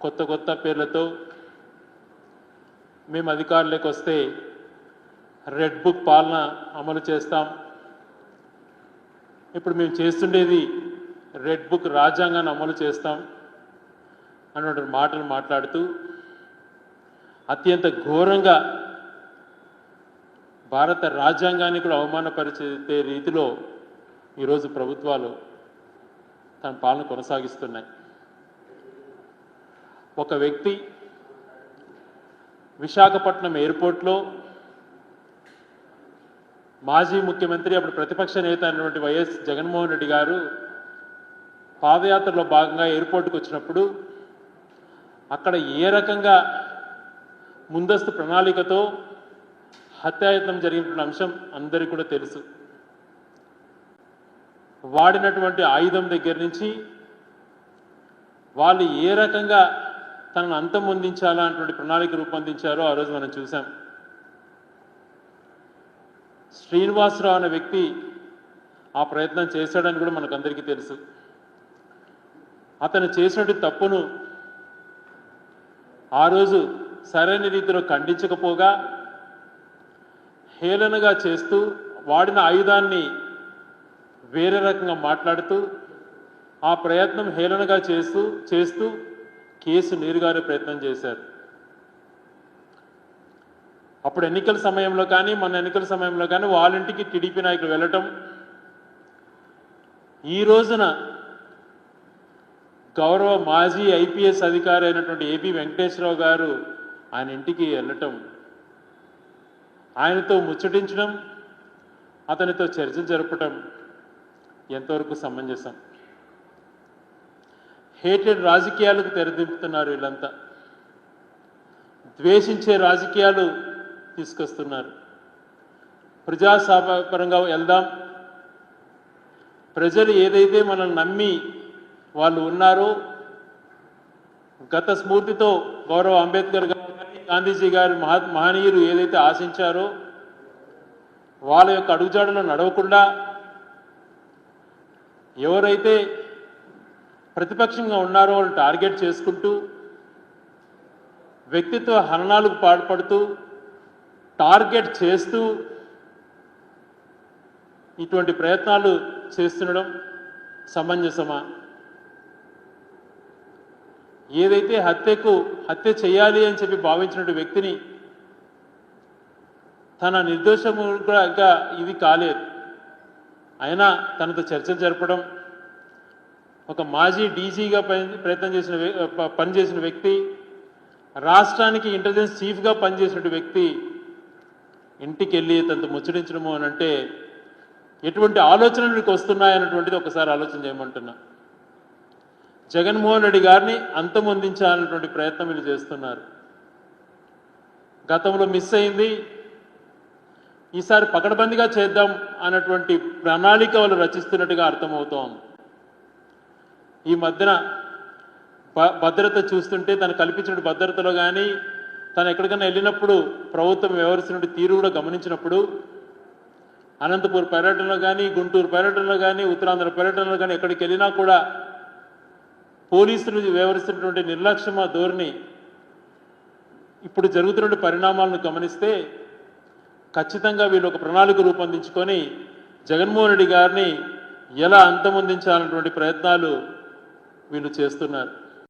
కొత్త కొత్త పేర్లతో మేము అధికారులకు వస్తే రెడ్ బుక్ పాలన అమలు చేస్తాం. ఇప్పుడు మేము చేస్తుండేది రెడ్ బుక్ రాజ్యాంగాన్ని అమలు చేస్తాం అన్నటువంటి మాటలు మాట్లాడుతూ అత్యంత ఘోరంగా భారత రాజ్యాంగాన్ని కూడా అవమానపరిచే రీతిలో ఈరోజు ప్రభుత్వాలు తన పాలన కొనసాగిస్తున్నాయి. ఒక వ్యక్తి విశాఖపట్నం ఎయిర్పోర్ట్లో మాజీ ముఖ్యమంత్రి అప్పుడు ప్రతిపక్ష నేత అయినటువంటి వైఎస్ జగన్మోహన్ రెడ్డి గారు పాదయాత్రలో భాగంగా ఎయిర్పోర్ట్కి వచ్చినప్పుడు అక్కడ ఏ రకంగా ముందస్తు ప్రణాళికతో హత్యాయత్నం జరిగినటువంటి అంశం అందరికీ కూడా తెలుసు. వాడినటువంటి ఆయుధం దగ్గర నుంచి వాళ్ళు ఏ రకంగా తనను అంతమొందించాలా అటువంటి ప్రణాళిక రూపొందించారో ఆ రోజు మనం చూసాం శ్రీనివాసరావు అనే వ్యక్తి ఆ ప్రయత్నం చేశాడని కూడా మనకందరికీ తెలుసు. అతను చేసినటువంటి తప్పును ఆ రోజు సరైన రీతిలో ఖండించకపోగా హేళనగా చేస్తూ వాడిన ఆయుధాన్ని వేరే రకంగా మాట్లాడుతూ ఆ ప్రయత్నం హేళనగా చేస్తూ చేస్తూ కేసు నీరుగారే ప్రయత్నం చేశారు. అప్పుడు ఎన్నికల సమయంలో కానీ మన ఎన్నికల సమయంలో కానీ వాళ్ళ ఇంటికి టీడీపీ నాయకులు వెళ్ళటం ఈ రోజున గౌరవ మాజీ ఐపీఎస్ అధికారి అయినటువంటి ఏపీ వెంకటేశ్వరరావు గారు ఆయన ఇంటికి వెళ్ళటం ఆయనతో ముచ్చటించడం అతనితో చర్చలు జరపటం ఎంతవరకు సమంజసం? హేటెడ్ రాజకీయాలకు తెరదింపుతున్నారు వీళ్ళంతా. ద్వేషించే రాజకీయాలు తీసుకొస్తున్నారు. ప్రజాపరంగా వెళ్దాం. ప్రజలు ఏదైతే మనల్ని నమ్మి వాళ్ళు ఉన్నారో గత స్ఫూర్తితో గౌరవ అంబేద్కర్ గారు కానీ గాంధీజీ గారి మహా మహనీయులు ఏదైతే ఆశించారో వాళ్ళ యొక్క అడుగుజాడలో నడవకుండా ఎవరైతే ప్రతిపక్షంగా ఉన్నారో వాళ్ళు టార్గెట్ చేసుకుంటూ వ్యక్తిత్వ హరణాలకు పాల్పడుతూ టార్గెట్ చేస్తూ ఇటువంటి ప్రయత్నాలు చేస్తుండడం సమంజసమా? ఏదైతే హత్యకు హత్య చేయాలి అని చెప్పి భావించిన వ్యక్తిని తన నిర్దోషముగా ఇది కాలేదు. అయినా తనతో చర్చలు జరపడం ఒక మాజీ డీజీగా పని ప్రయత్నం చేసిన పనిచేసిన వ్యక్తి రాష్ట్రానికి ఇంటెలిజెన్స్ చీఫ్గా పనిచేసిన వ్యక్తి ఇంటికి వెళ్ళి తనతో ముచ్చటించడము అని అంటే ఎటువంటి ఆలోచనలు మీకు వస్తున్నాయన్నటువంటిది ఒకసారి ఆలోచన చేయమంటున్నా. జగన్మోహన్ రెడ్డి గారిని అంతమొందించాలన్నటువంటి ప్రయత్నం వీళ్ళు చేస్తున్నారు. గతంలో మిస్ అయింది. ఈసారి పకడ్బందీగా చేద్దాం అన్నటువంటి ప్రణాళిక వాళ్ళు రచిస్తున్నట్టుగా అర్థమవుతోంది. ఈ మధ్యన భ- భద్రత చూస్తుంటే తను కల్పించిన భద్రతలో కానీ తను ఎక్కడికైనా వెళ్ళినప్పుడు ప్రభుత్వం వ్యవహరిస్తున్న తీరు కూడా గమనించినప్పుడు అనంతపూర్ పర్యటనలో కానీ గుంటూరు పర్యటనలో కానీ ఉత్తరాంధ్ర పర్యటనలో కానీ ఎక్కడికి వెళ్ళినా కూడా పోలీసులు వ్యవహరిస్తున్నటువంటి నిర్లక్ష్యమ ధోరణి ఇప్పుడు జరుగుతున్న పరిణామాలను గమనిస్తే ఖచ్చితంగా వీళ్ళు ఒక ప్రణాళిక రూపొందించుకొని జగన్మోహన్ రెడ్డి గారిని ఎలా అంతమొందించాలన్నటువంటి ప్రయత్నాలు వీళ్ళు చేస్తున్నారు.